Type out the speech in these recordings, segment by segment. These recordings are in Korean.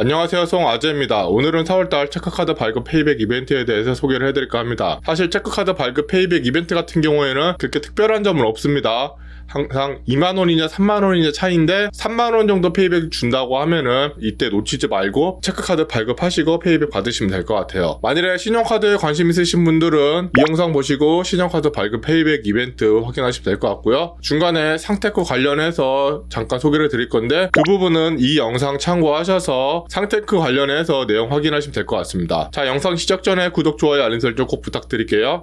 안녕하세요 송아재입니다. 오늘은 4월달 체크카드 발급 페이백 이벤트에 대해서 소개를 해드릴까 합니다. 사실 체크카드 발급 페이백 이벤트 같은 경우에는 그렇게 특별한 점은 없습니다. 항상 2만원이냐 3만원이냐 차이인데 3만원 정도 페이백 준다고 하면은 이때 놓치지 말고 체크카드 발급하시고 페이백 받으시면 될 것 같아요. 만일에 신용카드에 관심 있으신 분들은 이 영상 보시고 신용카드 발급 페이백 이벤트 확인하시면 될 것 같고요. 중간에 상태코 관련해서 잠깐 소개를 드릴 건데 그 부분은 이 영상 참고하셔서 상테크 관련해서 내용 확인하시면 될 것 같습니다. 자, 영상 시작 전에 구독, 좋아요, 알림 설정 꼭 부탁드릴게요.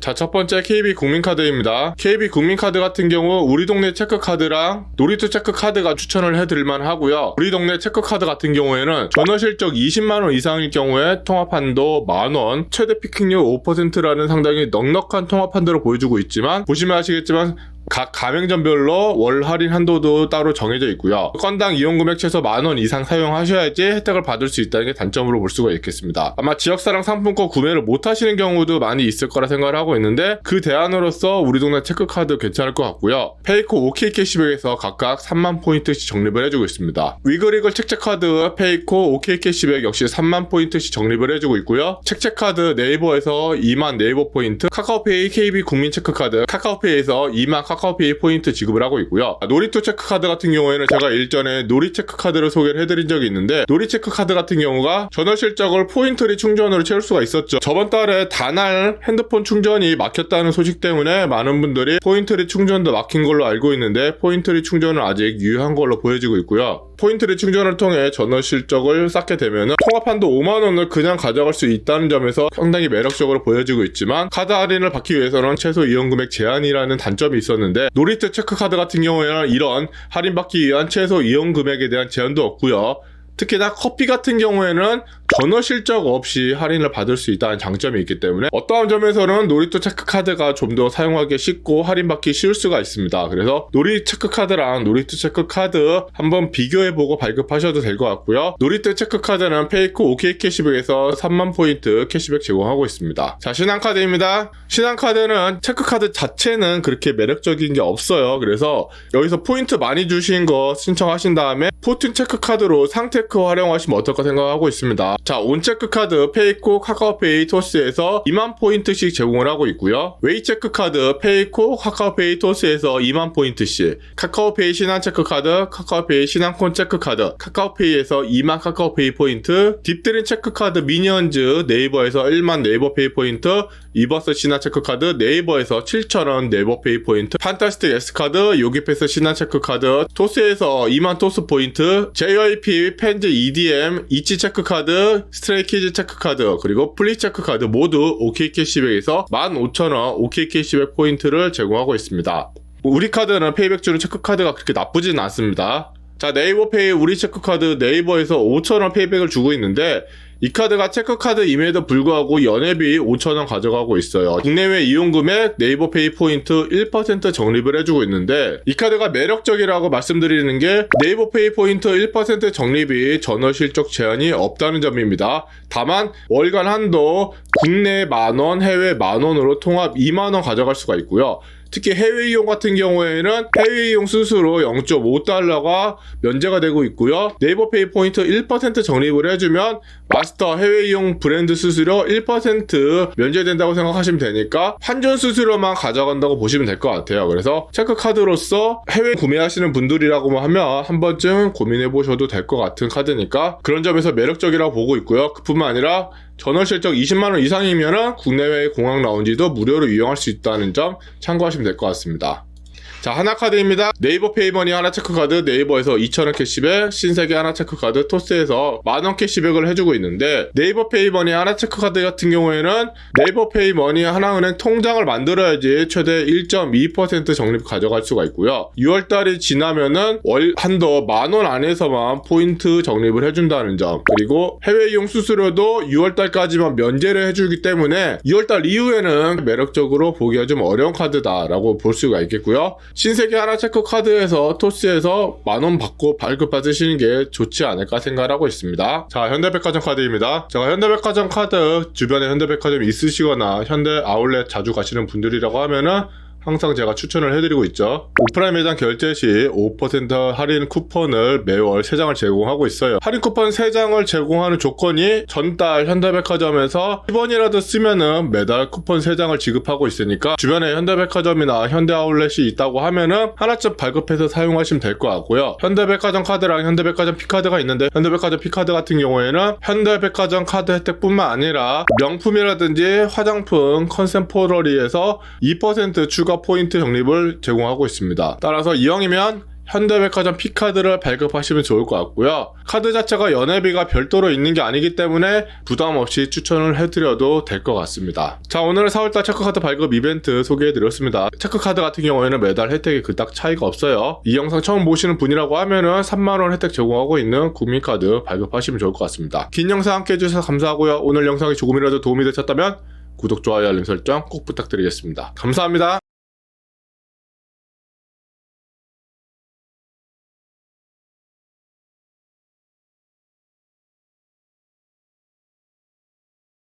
자, 첫 번째 KB 국민카드입니다. KB 국민카드 같은 경우 우리 동네 체크카드랑 놀이터 체크카드가 추천을 해드릴만 하고요. 우리 동네 체크카드 같은 경우에는 전화 실적 20만원 이상일 경우에 통합한도 만원, 최대 피킹률 5%라는 상당히 넉넉한 통합한도를 보여주고 있지만 보시면 아시겠지만 각 가맹점별로 월 할인 한도도 따로 정해져 있고요. 건당 이용 금액 최소 만 원 이상 사용하셔야지 혜택을 받을 수 있다는 게 단점으로 볼 수가 있겠습니다. 아마 지역사랑 상품권 구매를 못 하시는 경우도 많이 있을 거라 생각을 하고 있는데 그 대안으로서 우리 동네 체크카드 괜찮을 것 같고요. 페이코 OK 캐시백에서 각각 3만 포인트씩 적립을 해주고 있습니다. 위글위글 책책카드 페이코 OK 캐시백 역시 3만 포인트씩 적립을 해주고 있고요. 책책카드 네이버에서 2만 네이버 포인트, 카카오페이 KB 국민 체크카드, 카카오페이에서 2만 카카오 페이 포인트 지급을 하고 있고요. 놀이투 체크카드 같은 경우에는 제가 일전에 놀이 체크카드를 소개를 해드린 적이 있는데 놀이 체크카드 같은 경우가 전월 실적을 포인트리 충전으로 채울 수가 있었죠. 저번 달에 단알 핸드폰 충전이 막혔다는 소식 때문에 많은 분들이 포인트리 충전도 막힌 걸로 알고 있는데 포인트리 충전은 아직 유효한 걸로 보여지고 있고요. 포인트리 충전을 통해 전월 실적을 쌓게 되면 통합한도 5만 원을 그냥 가져갈 수 있다는 점에서 상당히 매력적으로 보여지고 있지만 카드 할인을 받기 위해서는 최소 이용 금액 제한이라는 단점이 있었는데 놀이터 체크카드 같은 경우에는 이런 할인받기 위한 최소 이용 금액에 대한 제한도 없고요. 특히나 커피 같은 경우에는 전혀 실적 없이 할인을 받을 수 있다는 장점이 있기 때문에 어떠한 점에서는 놀이터 체크카드가 좀 더 사용하기 쉽고 할인받기 쉬울 수가 있습니다. 그래서 놀이 체크카드랑 놀이터 체크카드 한번 비교해보고 발급하셔도 될 것 같고요. 놀이터 체크카드는 페이코 OK 캐시백에서 3만 포인트 캐시백 제공하고 있습니다. 자, 신한카드입니다. 신한카드는 체크카드 자체는 그렇게 매력적인 게 없어요. 그래서 여기서 포인트 많이 주신 거 신청하신 다음에 포튼 체크카드로 상 테크 활용하시면 어떨까 생각하고 있습니다. 자, 온체크 카드 페이코 카카오페이 토스에서 2만 포인트씩 제공을 하고 있고요. 웨이체크 카드 페이코 카카오페이 토스에서 2만 포인트씩, 카카오페이 신한 체크 카드, 카카오페이 신한콘 체크 카드, 카카오페이에서 2만 카카오페이 포인트, 딥드린 체크 카드 미니언즈 네이버에서 1만 네이버 페이 포인트, 이버스 신한 체크 카드 네이버에서 7,000원 네이버 페이 포인트, 판타스틱 S 카드 요기패스 신한 체크 카드, 토스에서 2만 토스 포인트, JYP 펜즈 EDM 이치 체크 카드, 스트레이키즈 체크카드, 그리고 플리 체크카드 모두 OK 캐시백에서 15,000원 OK 캐시백 포인트를 제공하고 있습니다. 우리 카드는 페이백 주는 체크카드가 그렇게 나쁘진 않습니다. 자, 네이버페이 우리 체크카드 네이버에서 5,000원 페이백을 주고 있는데 이 카드가 체크카드임에도 불구하고 연회비 5,000원 가져가고 있어요. 국내외 이용 금액 네이버 페이 포인트 1% 적립을 해주고 있는데 이 카드가 매력적이라고 말씀드리는 게 네이버 페이 포인트 1% 적립이 전월 실적 제한이 없다는 점입니다. 다만 월간 한도 국내 만원, 해외 만원으로 통합 2만원 가져갈 수가 있고요. 특히 해외 이용 같은 경우에는 해외 이용 수수료 0.5달러가 면제가 되고 있고요. 네이버 페이 포인트 1% 적립을 해주면 마스터 해외 이용 브랜드 수수료 1% 면제된다고 생각하시면 되니까 환전 수수료만 가져간다고 보시면 될 것 같아요. 그래서 체크 카드로서 해외 구매하시는 분들이라고 하면 한 번쯤 고민해 보셔도 될 것 같은 카드니까 그런 점에서 매력적이라고 보고 있고요. 그뿐만 아니라 전월 실적 20만원 이상이면 국내외 공항 라운지도 무료로 이용할 수 있다는 점 참고하시면 될 것 같습니다. 자, 하나카드입니다. 네이버 페이머니 하나 체크카드 네이버에서 2,000원 캐시백, 신세계 하나 체크카드 토스에서 만원 캐시백을 해주고 있는데 네이버 페이머니 하나 체크카드 같은 경우에는 네이버 페이머니 하나은행 통장을 만들어야지 최대 1.2% 적립 가져갈 수가 있고요. 6월달이 지나면은 월 한도 만원 안에서만 포인트 적립을 해준다는 점 그리고 해외 이용 수수료도 6월달까지만 면제를 해주기 때문에 6월달 이후에는 매력적으로 보기가 좀 어려운 카드다라고 볼 수가 있겠고요. 신세계 하나 체크 카드에서 토스에서 만원 받고 발급 받으시는 게 좋지 않을까 생각을 하고 있습니다. 자, 현대백화점 카드입니다. 제가 현대백화점 카드 주변에 현대백화점 있으시거나 현대 아울렛 자주 가시는 분들이라고 하면은 항상 제가 추천을 해드리고 있죠. 오프라인 매장 결제 시 5% 할인 쿠폰을 매월 3장을 제공하고 있어요. 할인 쿠폰 3장을 제공하는 조건이 전달 현대백화점에서 10원이라도 쓰면은 매달 쿠폰 3장을 지급하고 있으니까 주변에 현대백화점이나 현대아울렛이 있다고 하면은 하나쯤 발급해서 사용하시면 될 것 같고요. 현대백화점 카드랑 현대백화점 피카드가 있는데 현대백화점 피카드 같은 경우에는 현대백화점 카드 혜택뿐만 아니라 명품이라든지 화장품 컨센포러리에서 2% 추가 포인트 적립을 제공하고 있습니다. 따라서 이왕이면 현대백화점 피카드를 발급하시면 좋을 것 같고요. 카드 자체가 연회비가 별도로 있는 게 아니기 때문에 부담 없이 추천을 해드려도 될 것 같습니다. 자, 오늘은 4월달 체크카드 발급 이벤트 소개해드렸습니다. 체크카드 같은 경우에는 매달 혜택이 그닥 차이가 없어요. 이 영상 처음 보시는 분이라고 하면은 3만원 혜택 제공하고 있는 국민카드 발급하시면 좋을 것 같습니다. 긴 영상 함께 해주셔서 감사하고요. 오늘 영상이 조금이라도 도움이 되셨다면 구독, 좋아요, 알림 설정 꼭 부탁드리겠습니다. 감사합니다.